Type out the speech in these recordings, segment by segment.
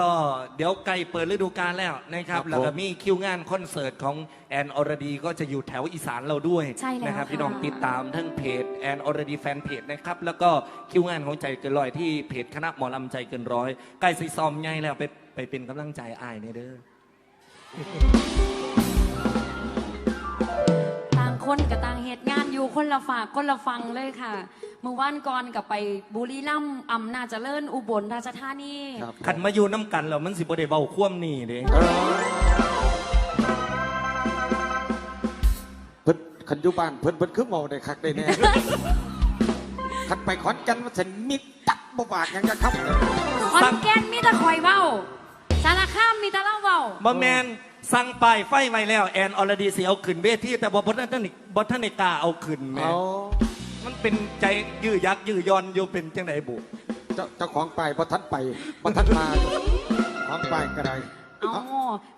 ก็เดี๋ยวไกลเปิดฤดูกาลแล้วนะครับ ครับแล้วก็ผม มีคิวงานคอนเสิร์ตของแอนอรดีก็จะอยู่แถวอีสานเราด้วยใช่แล้วนะครับค่ะ พี่น้องติดตามทั้งเพจแอนอรดีแฟนเพจนะครับ แล้วก็คิวงานของใจเกินร้อยที่เพจคณะหมอลำใจเกินร้อยใกล้ซีซอมใหญ่แล้วไปไปเป็นกำลังใจอ้ายในเด้อ ต่างคนกับต่างเหตุงานอยู่คนละฝากคนละฟังเลยค่ะ เมื่อวานก่อนกับไปบุรีรัมย์อำนาจเจริญอุบลราชธานีครับขันมาอยู่น้ำกันแล้วมันสิบ่ได้เบาคว่ำนี่เด้เออเพิ่นคันอยู่บ้านเพิ่นเพิ่นคือเมาได้คักได้แน่คันไปขอนแกันว่าฉันมิดตักบ่บากหยังจะครับขอนแก่นมีแต่คอยเว้าสารคามมีแต่เล่าเว้าบ่แมนสั่งป้ายไฟไว้แล้ว แอนอรดีสิเอาขึ้นเวทีแต่บ่บ่ทันได้บ่ทันได้กล้าเอาขึ้นแหม่ เอา มันเป็นใจยื้อยักยื้อยอนอยู่เป็นจังไดบุเจ้าเจ้าของไปบ่ทันไปบ่ทันมาของไปก็ได้อ๋อ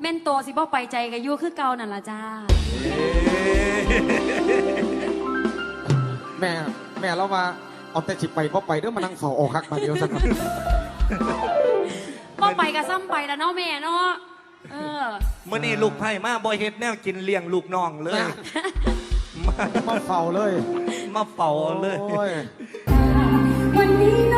แม่นโตสิบ่ไปใจกับยูคือเก่านั่นล่ะจ้า แม่แม่เราว่าเอาแต่สิไปบ่ไปเด้อมานั่งเฝ้าออกคักมาเดียวซะครับบ่ไปกับซ้ำไปแล้วเนาะแม่เนาะเออเมื่อนี้ลูกไผ่มาบ่เฮ็ดแนวกินเลี้ยงลูกน้องเลย มามาเฝ้าเลย มาเป่าเลยโอ้ยวันนี้